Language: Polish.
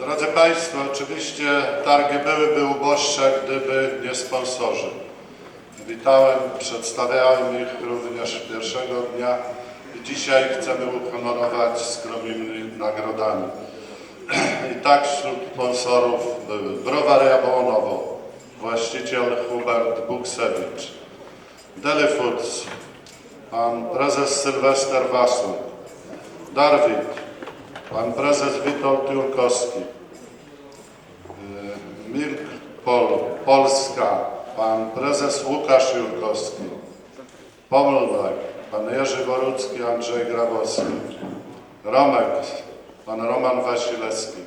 Drodzy Państwo, oczywiście targi byłyby uboższe, gdyby nie sponsorzy. Witałem, przedstawiałem ich również pierwszego dnia i dzisiaj chcemy uhonorować skromnymi nagrodami. I tak wśród sponsorów były Browar Jabłonowo, właściciel Hubert Buksewicz, Deli Foods, pan prezes Sylwester Wasun, Darwin, pan prezes Witold Jurkowski, y, Milk Pol, Polska, pan prezes Łukasz Jurkowski, Pomlak, pan Jerzy Borucki, Andrzej Grabowski, Romek, pan Roman Wasilewski,